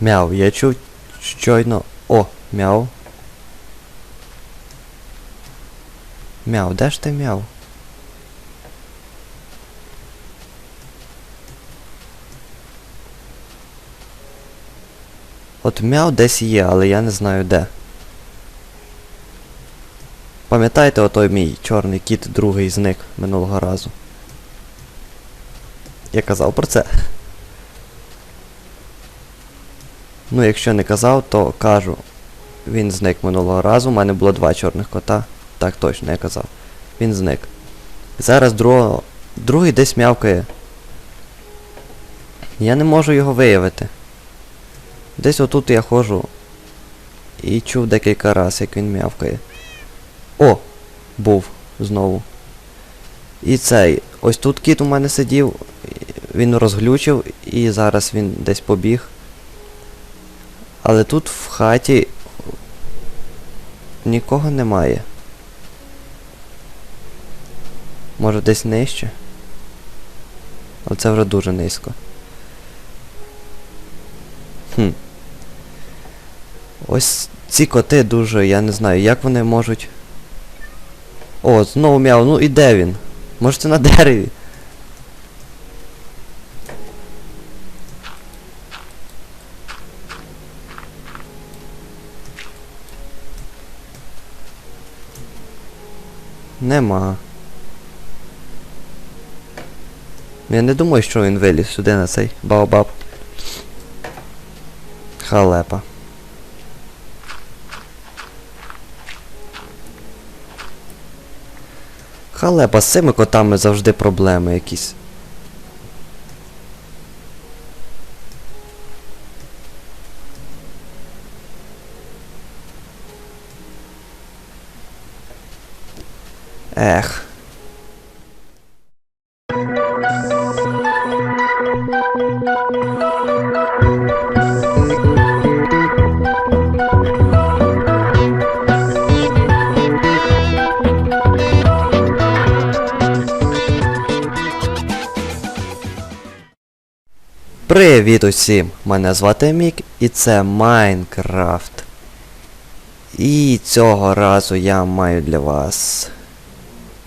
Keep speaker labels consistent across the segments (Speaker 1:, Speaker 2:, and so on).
Speaker 1: Мяу, я чув щойно. О, мяу. Мяу, де ж ти мяу? От мяу десь є, але я не знаю де. Пам'ятаєте отой мій чорний кіт другий зник минулого разу? Я казав про це. Ну, якщо не казав, то кажу. Він зник минулого разу. У мене було два чорних кота. Так точно я казав. Він зник. Зараз другого. Другий десь м'явкає. Я не можу його виявити. Десь отут я ходжу. І чув декілька разів, як він м'явкає. О! Був знову. І цей. Ось тут кіт у мене сидів. Він розглючив і зараз він десь побіг. Але тут в хаті нікого немає. Може десь нижче? Але це вже дуже низько. Хм. Ось ці коти дуже, я не знаю, як вони можуть. О, знову м'яв, ну і де він? Може це на дереві? Нема. Я не думаю, що він виліз сюди на цей баобаб. Халепа. Халепа, з цими котами завжди проблеми якісь. Ех. Привіт усім! Мене звати Мік і це Майнкрафт. І цього разу я маю для вас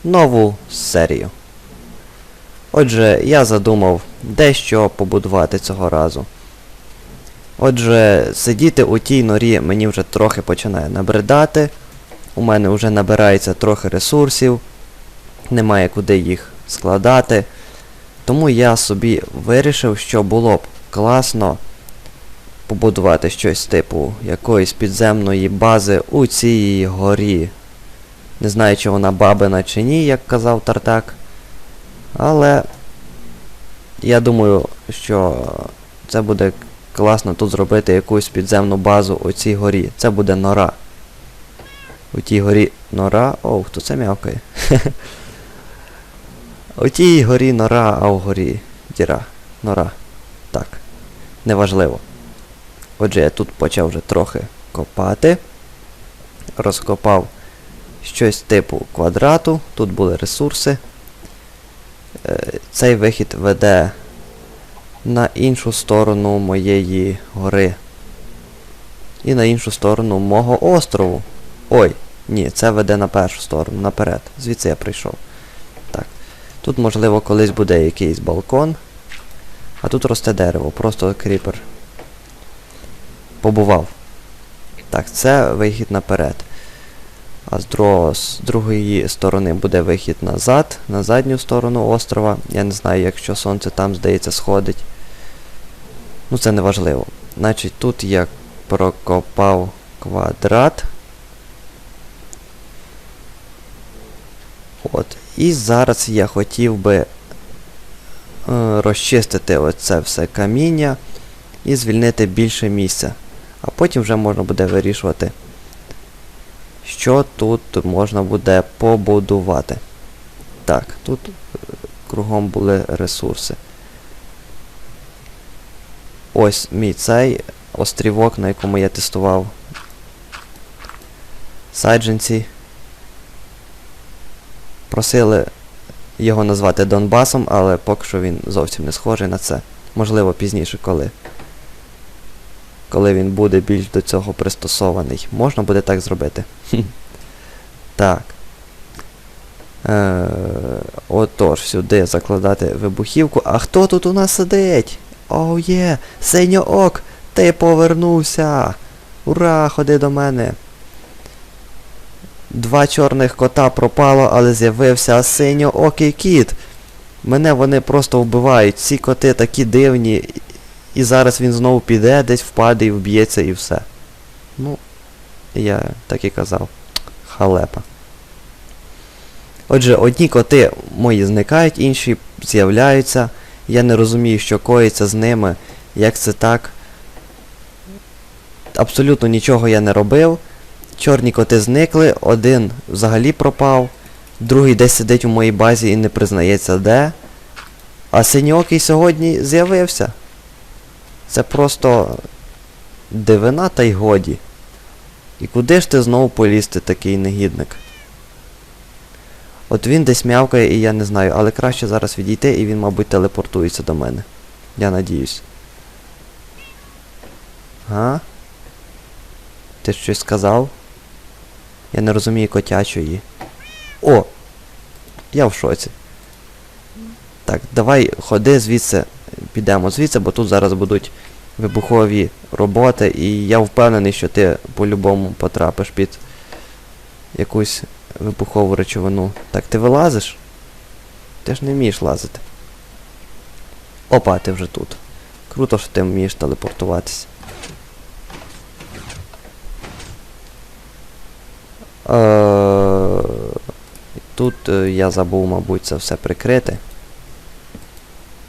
Speaker 1: нову серію. Отже, я задумав дещо побудувати цього разу. Отже, сидіти у тій норі мені вже трохи починає набридати. У мене вже набирається трохи ресурсів, немає куди їх складати. Тому я собі вирішив, що було б класно побудувати щось типу якоїсь підземної бази у цій горі. Не знаю, чи вона бабина чи ні, як казав Тартак. Але я думаю, що це буде класно тут зробити якусь підземну базу у цій горі. Це буде нора. У тій горі нора. Оу, хто це м'явкає? У тій горі нора, а у горі діра. Нора. Так. Неважливо. Отже, я тут почав вже трохи копати. Розкопав щось типу квадрату. Тут були ресурси. Е, Цей вихід веде на іншу сторону моєї гори. І на іншу сторону мого острову. Ой, ні, це веде на першу сторону, наперед. Звідси я прийшов. Так. Тут, можливо, колись буде якийсь балкон. А тут росте дерево, просто кріпер. Побував. Так, це вихід наперед. А з, другого, з другої сторони буде вихід назад, на задню сторону острова. Я не знаю, якщо сонце там, здається, сходить. Ну це не важливо. Значить, тут я прокопав квадрат. От. І зараз я хотів би е, розчистити оце все каміння і звільнити більше місця. А потім вже можна буде вирішувати, що тут можна буде побудувати. Так, тут е, кругом були ресурси. Ось мій цей острівок, на якому я тестував саджанці. Просили його назвати Донбасом, але поки що він зовсім не схожий на це. Можливо, пізніше, коли. Коли він буде більш до цього пристосований. Можна буде так зробити. Так. Е, отож, сюди закладати вибухівку. А хто тут у нас сидить? Оу є! Синьоок! Ти повернувся! Ура! Ходи до мене! Два чорних кота пропало, але з'явився синьоокий кіт. Мене вони просто вбивають. Ці коти такі дивні. І зараз він знову піде, десь впаде і вб'ється і все. Ну, я так і казав. Халепа. Отже, одні коти мої зникають, інші з'являються. Я не розумію, що коїться з ними, як це так. Абсолютно нічого я не робив. Чорні коти зникли, один взагалі пропав, другий десь сидить у моїй базі і не признається де. А синьокий сьогодні з'явився. Це просто дивина та й годі. І куди ж ти знову полізти, такий негідник? От він десь м'явкає і я не знаю, але краще зараз відійти і він, мабуть, телепортується до мене. Я надіюсь. Га? Ти щось сказав? Я не розумію котячої. О! Я в шоці. Так, давай ходи звідси, підемо звідси, бо тут зараз будуть вибухові роботи, і я впевнений, що ти по-любому потрапиш під якусь вибухову речовину. Так, ти вилазиш? Ти ж не вмієш лазити. Опа, ти вже тут. Круто, що ти вмієш телепортуватися. Е, Тут е, я забув, мабуть, це все прикрити.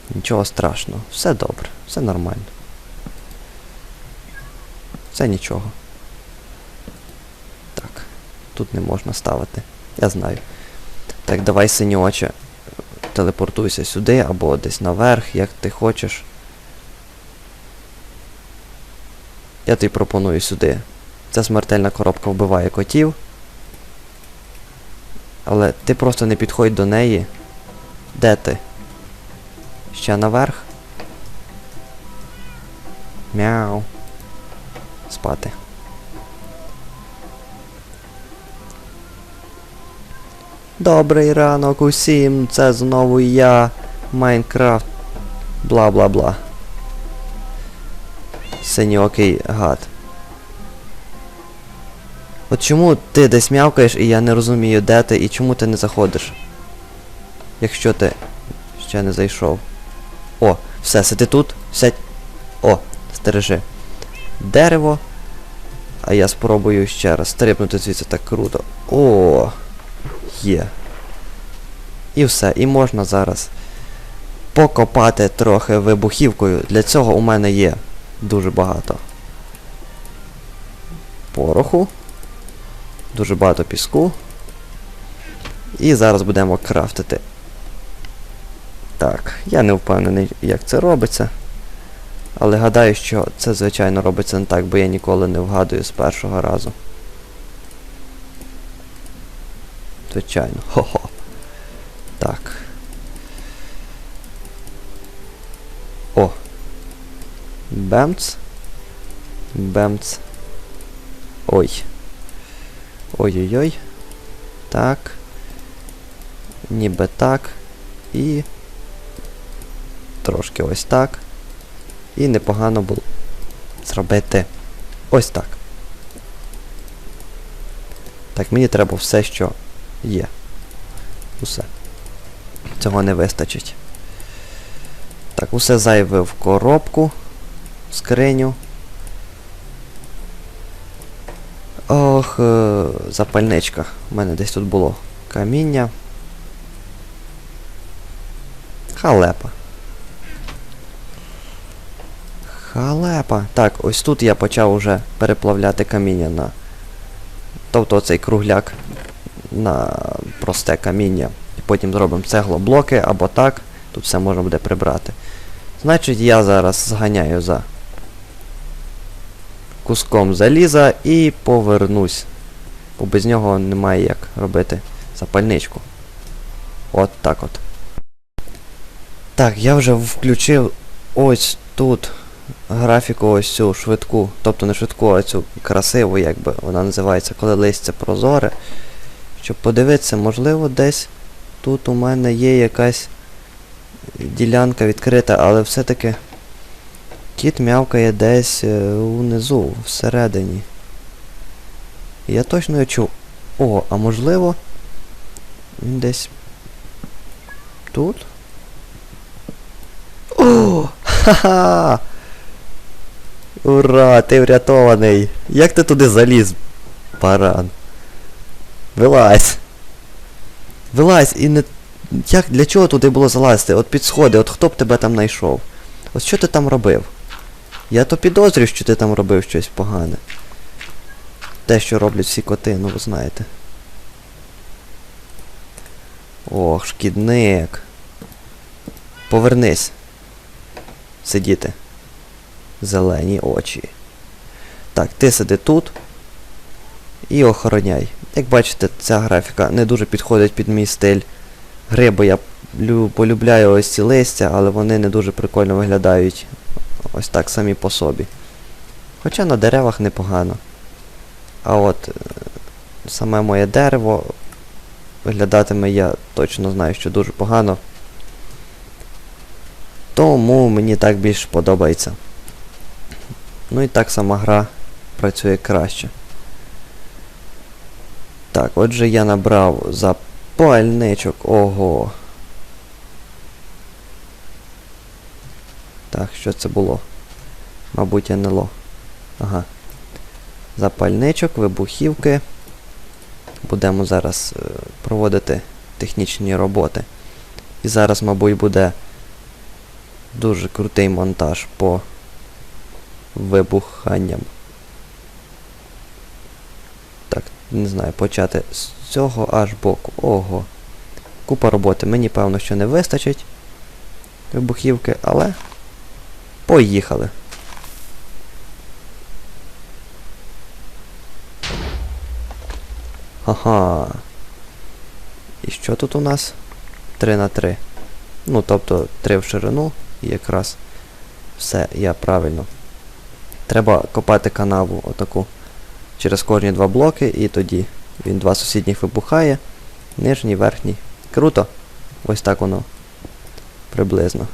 Speaker 1: Нічого страшного. Все добре, все нормально. Це нічого. Так, тут не можна ставити. Я знаю. Так, давай синьоче. Телепортуйся сюди або десь наверх, як ти хочеш. Я тобі пропоную сюди. Ця смертельна коробка вбиває котів. Але ти просто не підходь до неї. Де ти? Ще наверх? Мяу. Спати. Добрий ранок усім, це знову я, Майнкрафт. Бла бла бла. Синьокий гад. От чому ти десь м'явкаєш і я не розумію, де ти і чому ти не заходиш? Якщо ти ще не зайшов. О, все, сиди тут, сядь. О, стережи. Дерево. А я спробую ще раз стрибнути звідси так круто. О! Є. І все, і можна зараз покопати трохи вибухівкою. Для цього у мене є дуже багато пороху. Дуже багато піску. І зараз будемо крафтити. Так, я не впевнений, як це робиться. Але гадаю, що це, звичайно, робиться не так, бо я ніколи не вгадую з першого разу. Звичайно. Хо-хо. Так. О. Бемц. Бемц. Ой. Ой-ой-ой. Так. Ніби так. І. Трошки ось так. І непогано було зробити ось так. Так, мені треба все, що є. Усе. Цього не вистачить. Так, усе зайве в коробку, в скриню. Ох, е, запальничка. У мене десь тут було каміння. Халепа. Халепа. Так, ось тут я почав уже переплавляти каміння на. Тобто цей кругляк на просте каміння. І потім зробимо цеглоблоки або так. Тут все можна буде прибрати. Значить, я зараз зганяю за куском заліза і повернусь. Бо без нього немає як робити запальничку. От так от. Так, я вже включив ось тут графіку ось цю швидку, тобто не швидку, а цю красиву, якби вона називається, коли листя прозоре. Щоб подивитися, можливо, десь тут у мене є якась ділянка відкрита, але все-таки кіт м'явкає десь е, унизу, всередині. Я точно його чув. О, а можливо. Він десь. Тут? О! Ха-ха! Ура! Ти врятований! Як ти туди заліз, баран? Вилазь! Вилазь і не. Як для чого туди було залазити? От під сходи, от хто б тебе там знайшов? От що ти там робив? Я то підозрюю, що ти там робив щось погане. Те, що роблять всі коти, ну ви знаєте. Ох, шкідник. Повернись. Сидіти. Зелені очі. Так, ти сиди тут. І охороняй. Як бачите, ця графіка не дуже підходить під мій стиль гри, бо я полюбляю ось ці листя, але вони не дуже прикольно виглядають ось так самі по собі. Хоча на деревах непогано. А от е, саме моє дерево виглядатиме я точно знаю, що дуже погано. Тому мені так більш подобається. Ну і так сама гра працює краще. Так, отже я набрав запальничок. Ого. Так, що це було? Мабуть, НЛО. Ага. Запальничок, вибухівки. Будемо зараз е, проводити технічні роботи. І зараз, мабуть, буде дуже крутий монтаж по вибуханням. Так, не знаю, почати з цього аж боку. Ого. Купа роботи. Мені певно, що не вистачить вибухівки, але поїхали. Ага. І що тут у нас? 3 на 3. Ну, тобто 3 в ширину і якраз все, я правильно. Треба копати канаву отаку через кожні два блоки, і тоді він два сусідніх вибухає. Нижній, верхній. Круто. Ось так воно. Приблизно.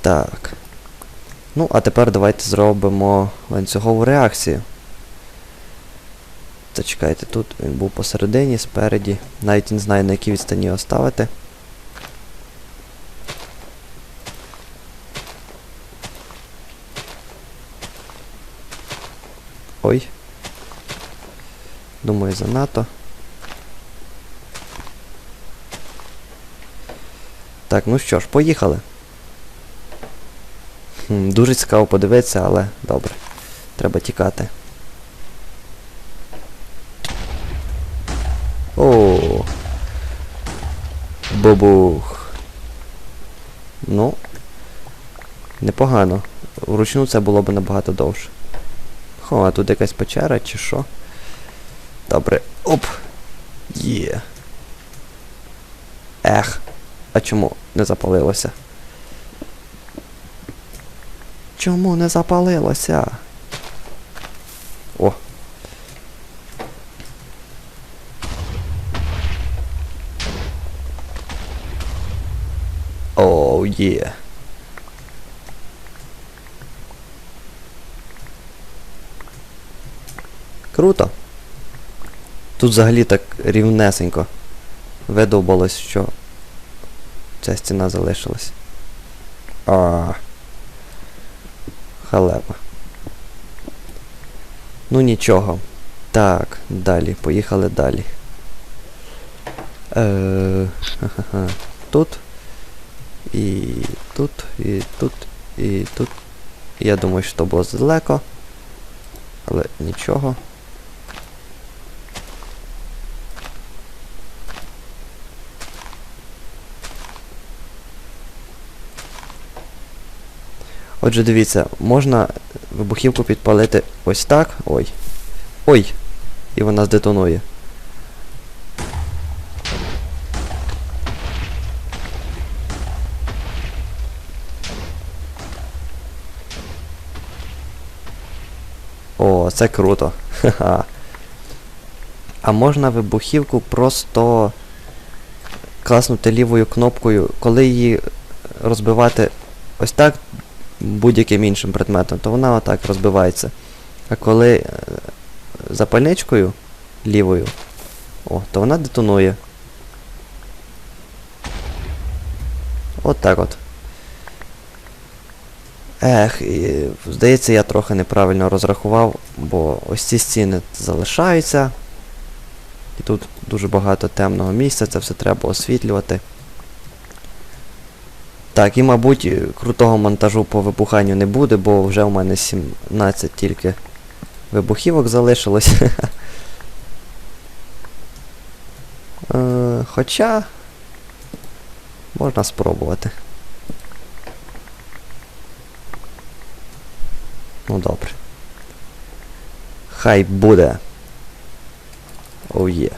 Speaker 1: Так. Ну, а тепер давайте зробимо ланцюгову реакцію. Зачекайте, тут він був посередині, спереді. Навіть не знаю на якій відстані його ставити. Ой. Думаю, занадто. Так, ну що ж, поїхали. Хм, дуже цікаво подивитися, але добре. Треба тікати. О. Бобух. Ну. Непогано. Вручну це було б набагато довше. Хо, а тут якась печера чи що? Добре. Оп! Є. Ех. А чому не запалилося? Чому не запалилося? О. Оу, є. Круто. Тут взагалі так рівнесенько видовбалось, що ця стіна залишилась. А. Халепа. Ну нічого. Так, далі, поїхали далі. Е. Тут. І тут, і тут, і тут. Я думаю, що то було далеко. Але нічого. Отже, дивіться, можна вибухівку підпалити ось так. Ой. Ой! І вона здетонує. О, це круто. Ха-ха. А можна вибухівку просто класнути лівою кнопкою, коли її розбивати ось так, будь-яким іншим предметом, то вона отак розбивається. А коли е, запальничкою лівою, о, то вона детонує. От так от. Ех, і, здається, я трохи неправильно розрахував, бо ось ці стіни залишаються. І тут дуже багато темного місця, це все треба освітлювати. Так, і мабуть крутого монтажу по вибуханню не буде, бо вже у мене 17 тільки вибухівок залишилось. Е, Хоча можна спробувати. Ну добре. Хай буде. Оу є.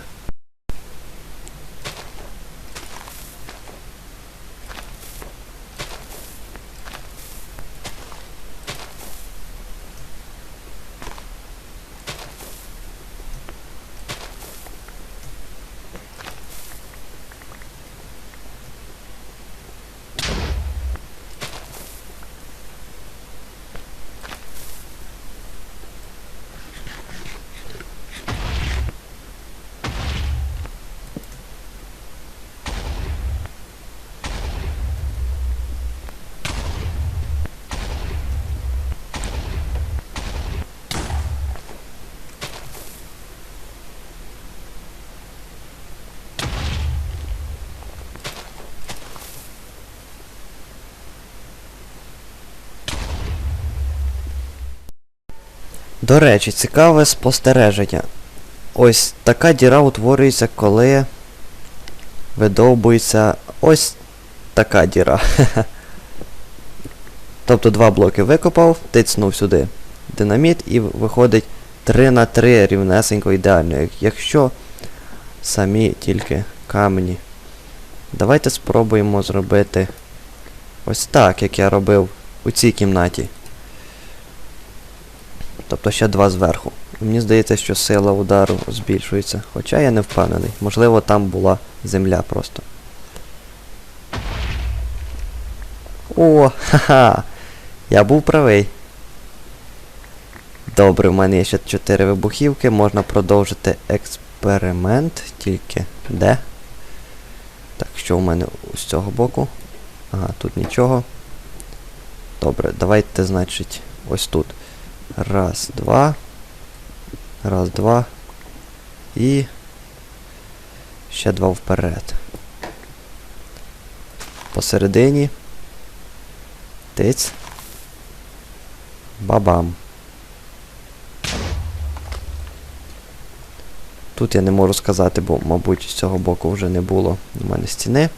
Speaker 1: До речі, цікаве спостереження. Ось така діра утворюється, коли видовбується ось така діра. тобто два блоки викопав, тицнув сюди динаміт і виходить 3 на 3 рівнесенько ідеально. Якщо самі тільки камені. Давайте спробуємо зробити ось так, як я робив у цій кімнаті. Тобто ще два зверху. Мені здається, що сила удару збільшується. Хоча я не впевнений. Можливо, там була земля просто. О, ха-ха! Я був правий. Добре, в мене є ще 4 вибухівки, можна продовжити експеримент. Тільки де? Так, що в мене з цього боку? Ага, тут нічого. Добре, давайте, значить, ось тут. Раз, два. Раз, два. І. Ще два вперед. Посередині. Тиць. Бабам. Тут я не можу сказати, бо, мабуть, з цього боку вже не було у мене стіни.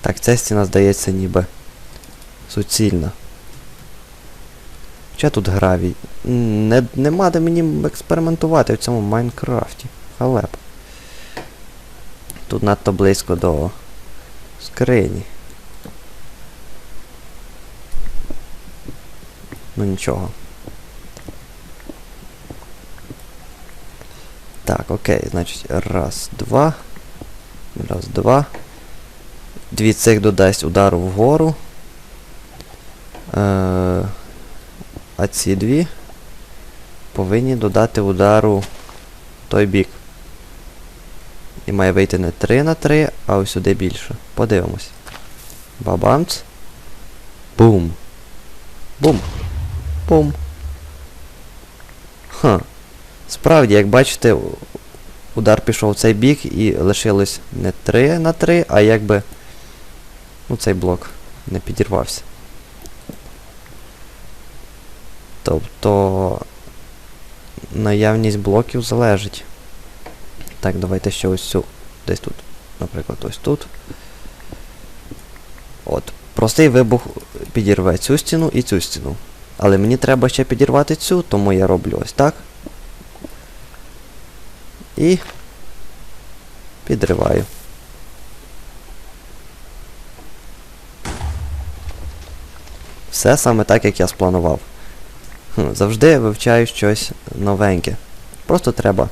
Speaker 1: Так, ця стіна здається ніби суцільна. Хоча тут гравій. Не, нема де мені експериментувати в цьому Майнкрафті. Халеп. Тут надто близько до скрині. Ну нічого. Так, окей, значить, раз, два. Раз, два. Дві цих додасть удару вгору. Е, а ці дві повинні додати удару той бік. І має вийти не 3 на 3, а ось сюди більше. Подивимось. Бабамц. Бум. Бум. Бум. Ха. Справді, як бачите, удар пішов в цей бік і лишилось не 3 на 3, а якби ну, цей блок не підірвався. Тобто наявність блоків залежить. Так, давайте ще ось цю. Десь тут. Наприклад, ось тут. От. Простий вибух підірве цю стіну і цю стіну. Але мені треба ще підірвати цю, тому я роблю ось так. І підриваю. Все саме так, як я спланував. Завжди вивчаю щось новеньке. Просто треба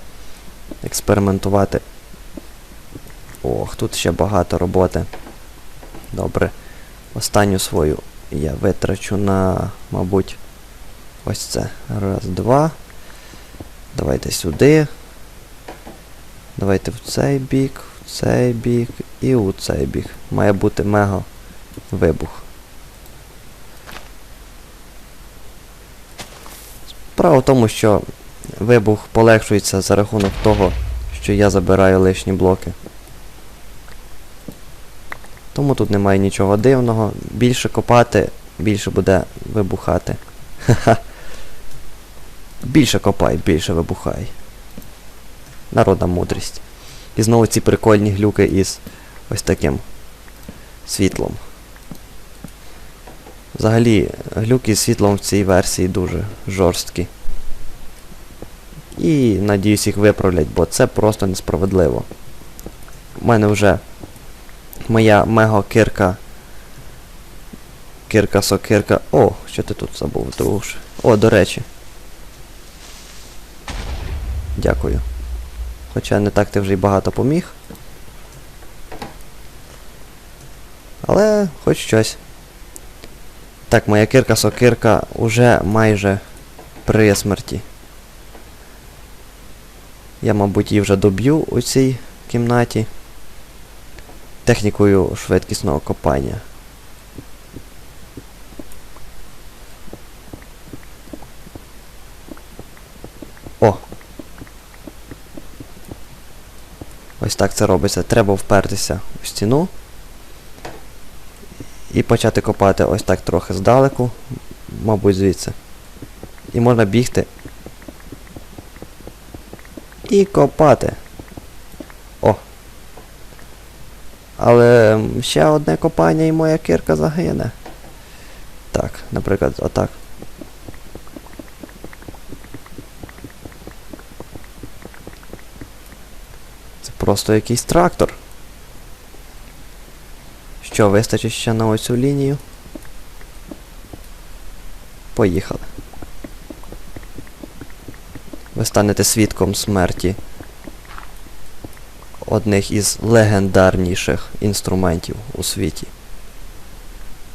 Speaker 1: експериментувати. Ох, тут ще багато роботи. Добре. Останню свою я витрачу на, мабуть, ось це. Раз, два. Давайте сюди. Давайте в цей бік, в цей бік і у цей бік. Має бути мега вибух. Справа в тому, що вибух полегшується за рахунок того, що я забираю лишні блоки. Тому тут немає нічого дивного. Більше копати, більше буде вибухати. Ха-ха. Більше копай, більше вибухай. Народна мудрість. І знову ці прикольні глюки із ось таким світлом. Взагалі, глюки з світлом в цій версії дуже жорсткі. І надіюсь їх виправлять, бо це просто несправедливо. У мене вже моя мега кирка. Кирка сокирка. О, що ти тут забув, друже? О, до речі. Дякую. Хоча не так ти вже й багато поміг. Але хоч щось. Так, моя кирка сокирка уже майже при смерті. Я, мабуть, її вже доб'ю у цій кімнаті. Технікою швидкісного копання. О! Ось так це робиться. Треба впертися у стіну. І почати копати ось так трохи здалеку, мабуть, звідси. І можна бігти. І копати. О. Але ще одне копання і моя кирка загине. Так, наприклад, отак. Це просто якийсь трактор. Що, вистачить ще на оцю лінію? Поїхали. Ви станете свідком смерті одних із легендарніших інструментів у світі.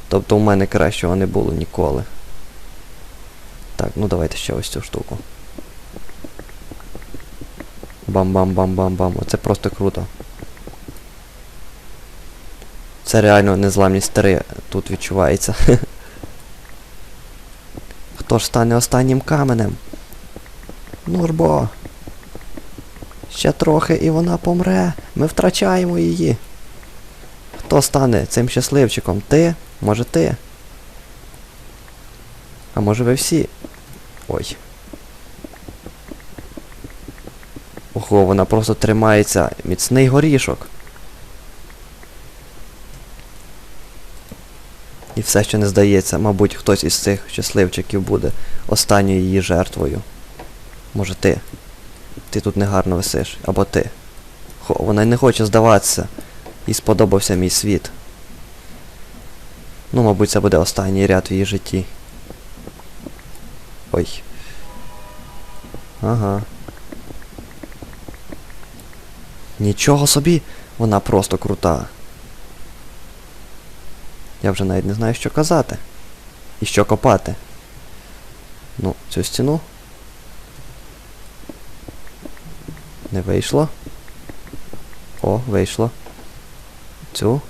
Speaker 1: Тобто у мене кращого не було ніколи. Так, ну давайте ще ось цю штуку. Бам-бам-бам-бам-бам. Оце просто круто. Це реально незламність 3 тут відчувається. Хто ж стане останнім каменем? Нурбо. Ще трохи і вона помре. Ми втрачаємо її. Хто стане цим щасливчиком? Ти? Може ти? А може ви всі? Ой. Ого, вона просто тримається. Міцний горішок. І все, що не здається, мабуть, хтось із цих щасливчиків буде останньою її жертвою. Може ти? Ти тут негарно висиш. Або ти. Хо, вона й не хоче здаватися. Їй сподобався мій світ. Ну, мабуть, це буде останній ряд в її житті. Ой. Ага. Нічого собі! Вона просто крута. Я вже навіть не знаю, що казати. І що копати. Ну, цю стіну. Не вийшло. О, вийшло. Цю.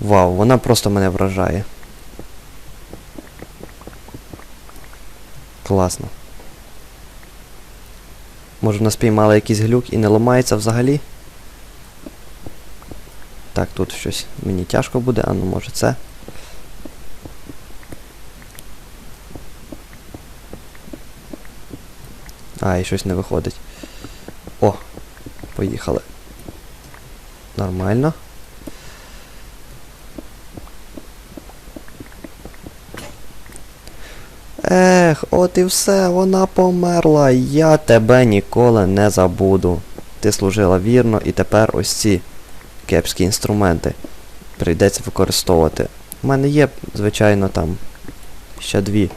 Speaker 1: Вау, вона просто мене вражає. Класно. Може вона спіймала якийсь глюк і не ламається взагалі? Так, тут щось мені тяжко буде, а ну може це. А, і щось не виходить. О! Поїхали. Нормально. Ех, от і все, вона померла. Я тебе ніколи не забуду. Ти служила вірно і тепер ось ці кепські інструменти. прийдеться використовувати. У мене є, звичайно, там ще дві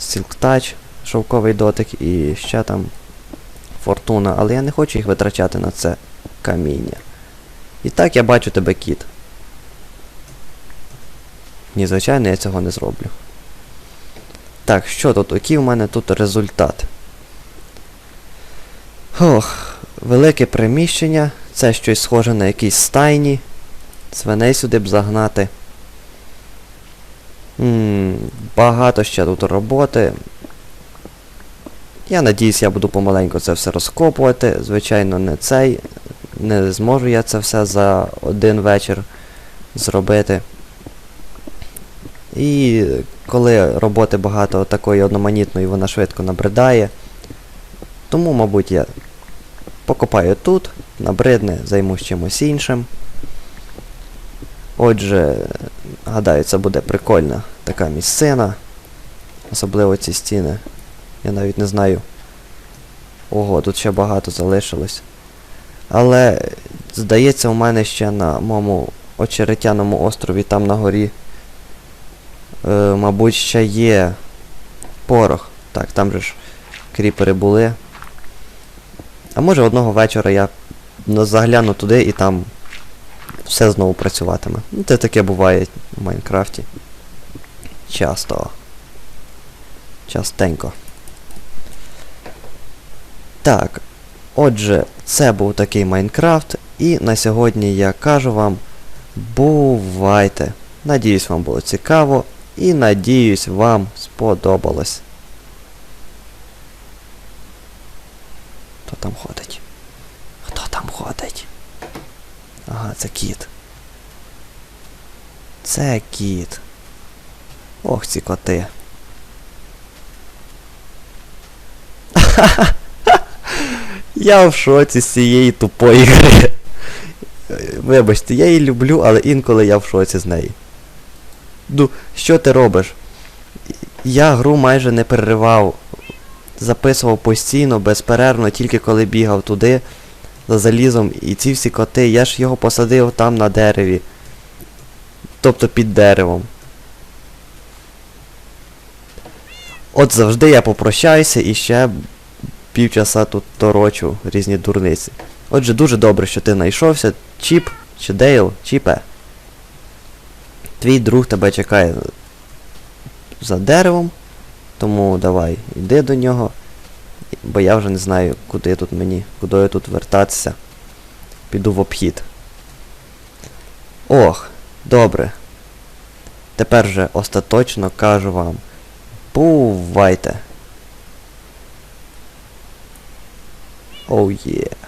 Speaker 1: Silk Touch, шовковий дотик і ще там фортуна, але я не хочу їх витрачати на це каміння. І так я бачу тебе кіт. Ні, звичайно, я цього не зроблю. Так, що тут? Який в мене тут результат? Ох, велике приміщення. Це щось схоже на якісь стайні. Свиней сюди б загнати. м багато ще тут роботи. Я надіюсь, я буду помаленьку це все розкопувати. Звичайно, не цей. Не зможу я це все за один вечір зробити. І коли роботи багато такої одноманітної, вона швидко набридає. Тому, мабуть, я покопаю тут, набридне, займусь чимось іншим. Отже, гадаю, це буде прикольна така місцина. Особливо ці стіни. Я навіть не знаю. Ого, тут ще багато залишилось. Але, здається, у мене ще на моєму очеретяному острові там на горі. Е, мабуть, ще є порох. Так, там же ж кріпери були. А може одного вечора я ну, загляну туди і там все знову працюватиме. Ну, це таке буває в Майнкрафті. Часто. Частенько. Так. Отже, це був такий Майнкрафт. І на сьогодні я кажу вам бувайте. Надіюсь, вам було цікаво. І надіюсь, вам сподобалось. Хто там ходить? Хто там ходить? Ага, це кіт. Це кіт. Ох, ці коти. Я в шоці з цієї тупої гри. Вибачте, я її люблю, але інколи я в шоці з неї. Ну, що ти робиш? Я гру майже не переривав. Записував постійно, безперервно, тільки коли бігав туди за залізом. І ці всі коти, я ж його посадив там на дереві. Тобто під деревом. От завжди я попрощаюся і ще півчаса тут торочу різні дурниці. Отже, дуже добре, що ти знайшовся. Чіп чи Дейл, Чіпе. Твій друг тебе чекає за деревом, тому давай, йди до нього. Бо я вже не знаю, куди тут мені, куди я тут вертатися. Піду в обхід. Ох, добре. Тепер же остаточно кажу вам. Бувайте. Oh yeah.